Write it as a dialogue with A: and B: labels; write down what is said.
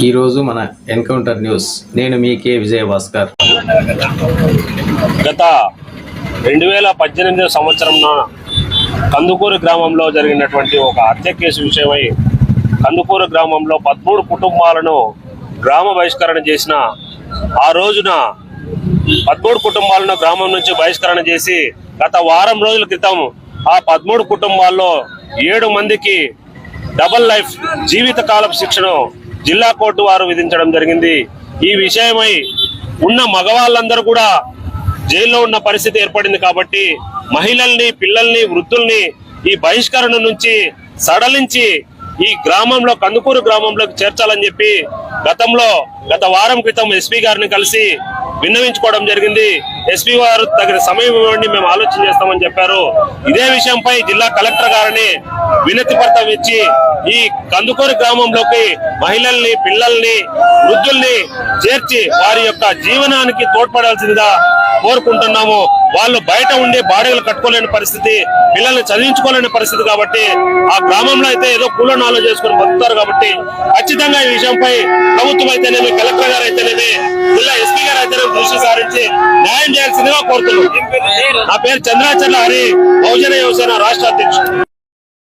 A: ఈరోజు మన encounter news. నేను మీ కే విజయ భాస్కర్
B: గత రెండు వేల పద్దెనిమిదవ సంవత్సరంన కందుకూరు గ్రామంలో జరిగినటువంటి ఒక హత్య కేసు విషయమై కందుకూరు గ్రామంలో పదమూడు కుటుంబాలను గ్రామ బహిష్కరణ చేసిన ఆ రోజున పదమూడు కుటుంబాలను గ్రామం నుంచి బహిష్కరణ చేసి గత వారం రోజుల క్రితం ఆ పదమూడు కుటుంబాల్లో ఏడు మందికి డబల్ లైఫ్ జీవితకాలపు శిక్షను జిల్లా కోర్టు వారు విధించడం జరిగింది. ఈ విషయమై ఉన్న మగవాళ్ళందరూ కూడా జైల్లో ఉన్న పరిస్థితి ఏర్పడింది కాబట్టి మహిళల్ని పిల్లల్ని వృద్ధుల్ని ఈ బహిష్కరణ నుంచి సడలించి ఈ గ్రామంలో కందుకూరు గ్రామంలోకి చేర్చాలని చెప్పి గతంలో గత వారం క్రితం ఎస్పీ గారిని కలిసి విన్నవించుకోవడం జరిగింది. ఎస్పీ వారు తగిన సమయం ఇవ్వండి మేము ఆలోచన చేస్తామని చెప్పారు. ఇదే విషయంపై జిల్లా కలెక్టర్ గారిని వినతి పత్రం ఇచ్చి ఈ కందుకూరు గ్రామంలోకి మహిళల్ని పిల్లల్ని వృద్ధుల్ని చేర్చి వారి యొక్క జీవనానికి తోడ్పడాల్సిందిగా కోరుకుంటున్నాము. వాళ్ళు బయట ఉండి బాడీలు కట్టుకోలేని పరిస్థితి పిల్లల్ని చదివించుకోలేని పరిస్థితి కాబట్టి ఆ గ్రామంలో అయితే ఏదో కూలనాలు చేసుకుని బతుకుతారు కాబట్టి ఖచ్చితంగా ఈ విషయంపై ప్రభుత్వం అయితేనేమి కలెక్టర్ గారు అయితేనేమి జిల్లా ఎస్పీ గారు దృష్టి సారించి న్యాయం చేయాల్సిందిగా కోరుతున్నాం. నా పేరు చంద్రాచర్ల హరి బహుజన యువసేన రాష్ట్ర అధ్యక్షుడు.